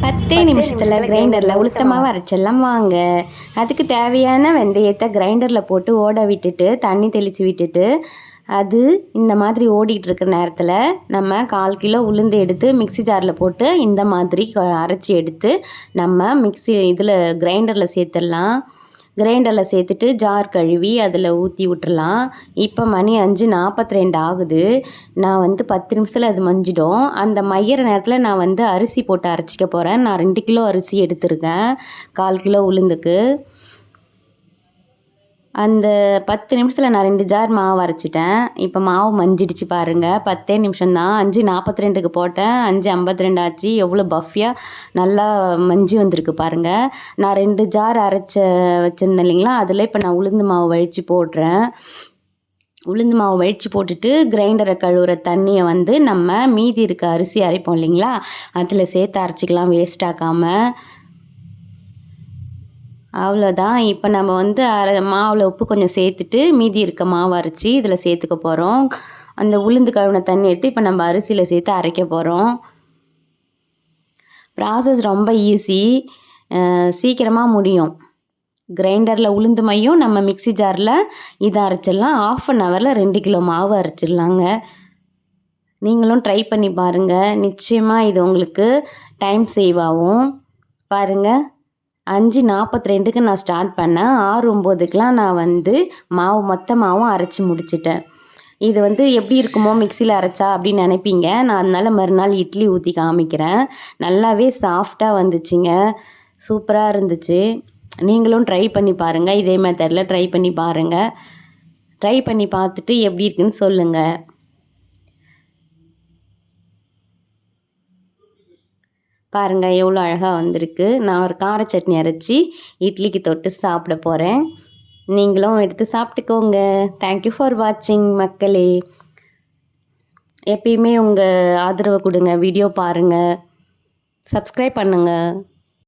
பத்தே நிமிஷத்தில் கிரைண்டரில் உளுத்தமாவை அரைச்சிடலாம் வாங்க. அதுக்கு தேவையான வெந்தயத்தை கிரைண்டரில் போட்டு ஓட விட்டுட்டு தண்ணி தெளித்து விட்டுட்டு அது இந்த மாதிரி ஓடிட்டு இருக்கிற நேரத்தில் நம்ம கால் கிலோ உளுந்து எடுத்து மிக்ஸி ஜாரில் போட்டு இந்த மாதிரி க- அரைச்சி எடுத்து நம்ம மிக்ஸி இதில் கிரைண்டரில் சேர்த்துடலாம். கிரைண்டரில் சேர்த்துட்டு ஜார் கழுவி அதில் ஊற்றி விட்டுறலாம். இப்போ மணி அஞ்சு நாற்பத்தி ரெண்டு ஆகுது. நான் வந்து பத்து நிமிஷத்தில் அது மஞ்சிடும். அந்த மையிற நேரத்தில் நான் வந்து அரிசி போட்டு அரைச்சிக்க போகிறேன் நான் ரெண்டு கிலோ அரிசி எடுத்திருக்கேன். கால் கிலோ உளுந்துக்கு. அந்த பத்து நிமிஷத்தில் நான் ரெண்டு ஜார் மாவு அரைச்சிட்டேன். இப்போ மாவு மஞ்சிடுச்சு பாருங்கள் பத்தே நிமிஷம்தான். அஞ்சு நாற்பத்தி ரெண்டுக்கு போட்டேன். அஞ்சு ஐம்பத்தி ரெண்டு ஆச்சு. எவ்வளோ பஃபியாக நல்லா மஞ்சி வந்திருக்கு பாருங்கள் நான் ரெண்டு ஜார் அரைச்ச வச்சுருந்தேன் இல்லைங்களா? அதில் இப்போ நான் உளுந்து மாவு வழித்து போடுறேன். உளுந்து மாவு வழித்து போட்டுட்டு கிரைண்டரை கழுவுற தண்ணியை வந்து நம்ம மீதி இருக்க அரிசி அரைப்போம் இல்லைங்களா? அதில் சேர்த்து அரைச்சிக்கலாம். வேஸ்ட் ஆக்காமல் அவ்வளோதான் இப்போ நம்ம வந்து அரை மாவில் உப்பு கொஞ்சம் சேர்த்துட்டு மீதி இருக்க மாவு அரைச்சி இதில் சேர்த்துக்க போகிறோம் அந்த உளுந்து கழுவின தண்ணி எடுத்து இப்போ நம்ம அரிசியில் சேர்த்து அரைக்க போகிறோம் ப்ராசஸ் ரொம்ப ஈஸி சீக்கிரமாக முடியும். கிரைண்டரில் உளுந்து மையும் நம்ம மிக்ஸி ஜாரில் இதை அரைச்சிடலாம். ஆஃப் அன் ஹவரில் ரெண்டு கிலோ மாவு அரைச்சிடலாங்க. நீங்களும் ட்ரை பண்ணி பாருங்கள் நிச்சயமாக இது உங்களுக்கு டைம் சேவ் ஆகும். பாருங்கள் அஞ்சு நாற்பத்தி ரெண்டுக்கு நான் ஸ்டார்ட் பண்ணேன். ஆறு ஒம்போதுக்கெலாம் நான் வந்து மாவு மொத்த மாவும் அரைச்சி முடிச்சிட்டேன். இது வந்து எப்படி இருக்குமோ மிக்சியில் அரைச்சா அப்படின்னு நினைப்பீங்க. நான் அதனால மறுநாள் இட்லி ஊற்றி காமிக்கிறேன். நல்லாவே சாஃப்டாக வந்துச்சுங்க. சூப்பராக இருந்துச்சு. நீங்களும் ட்ரை பண்ணி பாருங்கள் இதே மெத்தடில் ட்ரை பண்ணி பாருங்கள் ட்ரை பண்ணி பார்த்துட்டு எப்படி இருக்குன்னு சொல்லுங்கள் பாருங்கள் எவ்வளோ அழகாக வந்திருக்கு. நான் ஒரு கார சட்னி அரைச்சி இட்லிக்கு தொட்டு சாப்பிட போகிறேன் நீங்களும் எடுத்து சாப்பிட்டுக்கோங்க. தேங்க்யூ ஃபார் வாட்சிங் மக்களே. எப்பயுமே உங்கள் ஆதரவை கொடுங்க. வீடியோ பாருங்கள் சப்ஸ்கிரைப் பண்ணுங்கள்